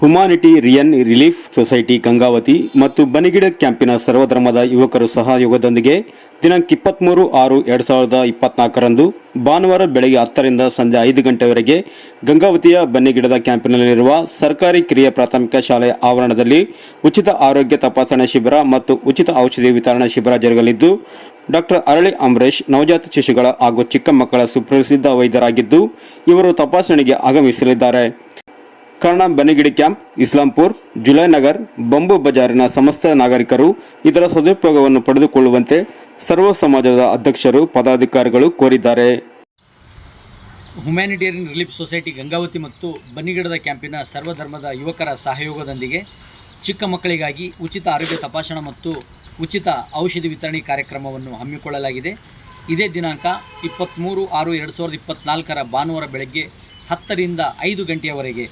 ಹುಮಾನಿಟಿ ರಿಯನ್ relief society Gangavathi ಮತ್ತು ಬನಿಗಿಡ ಕ್ಯಾಂಪಿನ ಸರ್ವಧರ್ಮದ ಯುವಕರು ಸಹಯೋಗದೊಂದಿಗೆ ದಿನಾಂಕ ಇಪ್ಪತ್ತ್ಮೂರು ಆರು ಎರಡು ಸಾವಿರದ ಇಪ್ಪತ್ನಾಲ್ಕರಂದು ಭಾನುವಾರ ಬೆಳಗ್ಗೆ ಹತ್ತರಿಂದ ಸಂಜೆ ಐದು ಗಂಟೆವರೆಗೆ ಗಂಗಾವತಿಯ ಬನ್ನಿಗಿಡದ ಕ್ಯಾಂಪಿನಲ್ಲಿರುವ ಸರ್ಕಾರಿ ಕಿರಿಯ ಪ್ರಾಥಮಿಕ ಶಾಲೆಯ ಆವರಣದಲ್ಲಿ ಉಚಿತ ಆರೋಗ್ಯ ತಪಾಸಣಾ ಶಿಬಿರ ಮತ್ತು ಉಚಿತ ಔಷಧಿ ವಿತರಣಾ ಶಿಬಿರ ಜರುಗಲಿದ್ದು, ಡಾಕ್ಟರ್ ಅರಳಿ ಅಂಬರೀಶ್ ನವಜಾತ ಶಿಶುಗಳ ಹಾಗೂ ಚಿಕ್ಕ ಮಕ್ಕಳ ಸುಪ್ರಸಿದ್ಧ ವೈದ್ಯರಾಗಿದ್ದು, ಇವರು ತಪಾಸಣೆಗೆ ಆಗಮಿಸಲಿದ್ದಾರೆ. ಕರ್ಣ ಬೆನಗಿಡಿ ಕ್ಯಾಂಪ್, ಇಸ್ಲಾಂಪುರ್ ಜುಲೈ ನಗರ್ ಬಂಬು ಬಜಾರಿನ ಸಮಸ್ತ ನಾಗರಿಕರು ಇದರ ಸದುಪಯೋಗವನ್ನು ಪಡೆದುಕೊಳ್ಳುವಂತೆ ಸರ್ವ ಸಮಾಜದ ಅಧ್ಯಕ್ಷರು, ಪದಾಧಿಕಾರಿಗಳು ಕೋರಿದ್ದಾರೆ. ಹ್ಯುಮ್ಯಾನಿಟೇರಿಯನ್ ರಿಲೀಫ್ ಸೊಸೈಟಿ ಗಂಗಾವತಿ ಮತ್ತು ಬನ್ನಿಗಿಡದ ಕ್ಯಾಂಪಿನ ಸರ್ವಧರ್ಮದ ಯುವಕರ ಸಹಯೋಗದೊಂದಿಗೆ ಚಿಕ್ಕ ಮಕ್ಕಳಿಗಾಗಿ ಉಚಿತ ಆರೋಗ್ಯ ತಪಾಸಣಾ ಮತ್ತು ಉಚಿತ ಔಷಧಿ ವಿತರಣೆ ಕಾರ್ಯಕ್ರಮವನ್ನು ಹಮ್ಮಿಕೊಳ್ಳಲಾಗಿದೆ. ಇದೇ ದಿನಾಂಕ ಇಪ್ಪತ್ತ್ಮೂರು ಆರು ಎರಡು ಸಾವಿರದ ಇಪ್ಪತ್ತ್ನಾಲ್ಕರ ಭಾನುವಾರ ಬೆಳಗ್ಗೆ ಹತ್ತರಿಂದ ಐದು ಗಂಟೆಯವರೆಗೆ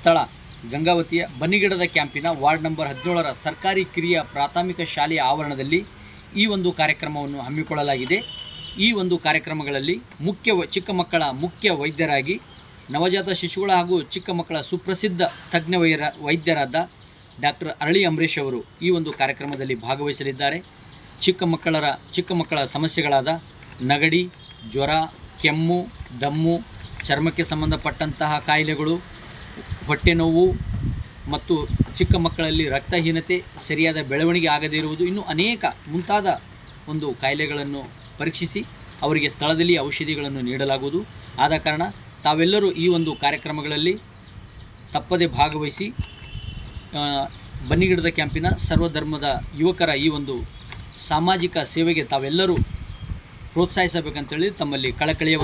ಸ್ಥಳ. ಗಂಗಾವತಿಯ ಬನ್ನಿಗಿಡದ ಕ್ಯಾಂಪಿನ ವಾರ್ಡ್ ನಂಬರ್ ಹದಿನೇಳರ ಸರ್ಕಾರಿ ಕಿರಿಯ ಪ್ರಾಥಮಿಕ ಶಾಲೆಯ ಆವರಣದಲ್ಲಿ ಈ ಒಂದು ಕಾರ್ಯಕ್ರಮವನ್ನು ಹಮ್ಮಿಕೊಳ್ಳಲಾಗಿದೆ. ಈ ಒಂದು ಕಾರ್ಯಕ್ರಮಗಳಲ್ಲಿ ಮುಖ್ಯ ಚಿಕ್ಕ ಮಕ್ಕಳ ಮುಖ್ಯ ವೈದ್ಯರಾಗಿ ನವಜಾತ ಶಿಶುಗಳ ಹಾಗೂ ಚಿಕ್ಕ ಮಕ್ಕಳ ಸುಪ್ರಸಿದ್ಧ ತಜ್ಞ ವೈರ, ವೈದ್ಯರಾದ ಡಾಕ್ಟರ್ ಅರಳಿ ಅಂಬರೀಷ್ ಅವರು ಈ ಒಂದು ಕಾರ್ಯಕ್ರಮದಲ್ಲಿ ಭಾಗವಹಿಸಲಿದ್ದಾರೆ. ಚಿಕ್ಕ ಮಕ್ಕಳರ, ಚಿಕ್ಕ ಮಕ್ಕಳ ಸಮಸ್ಯೆಗಳಾದ ನಗಡಿ, ಜ್ವರ, ಕೆಮ್ಮು, ದಮ್ಮು, ಚರ್ಮಕ್ಕೆ ಸಂಬಂಧಪಟ್ಟಂತಹ ಕಾಯಿಲೆಗಳು ಹೊಟ್ಟೆ ನೋವು ಮತ್ತು ಚಿಕ್ಕ ಮಕ್ಕಳಲ್ಲಿ ರಕ್ತಹೀನತೆ ಸರಿಯಾದ ಬೆಳವಣಿಗೆ ಆಗದೇ ಇರುವುದು ಇನ್ನೂ ಅನೇಕ ಮುಂತಾದ ಒಂದು ಕಾಯಿಲೆಗಳನ್ನು ಪರೀಕ್ಷಿಸಿ ಅವರಿಗೆ ಸ್ಥಳದಲ್ಲಿ ಔಷಧಿಗಳನ್ನು ನೀಡಲಾಗುವುದು. ಆದ ಕಾರಣ ತಾವೆಲ್ಲರೂ ಈ ಒಂದು ಕಾರ್ಯಕ್ರಮಗಳಲ್ಲಿ ತಪ್ಪದೆ ಭಾಗವಹಿಸಿ ಬನ್ನಿಗಿಡದ ಕ್ಯಾಂಪಿನ ಸರ್ವಧರ್ಮದ ಯುವಕರ ಈ ಒಂದು ಸಾಮಾಜಿಕ ಸೇವೆಗೆ ತಾವೆಲ್ಲರೂ ಪ್ರೋತ್ಸಾಹಿಸಬೇಕಂತೇಳಿ ತಮ್ಮಲ್ಲಿ ಕಳಕಳಿಯ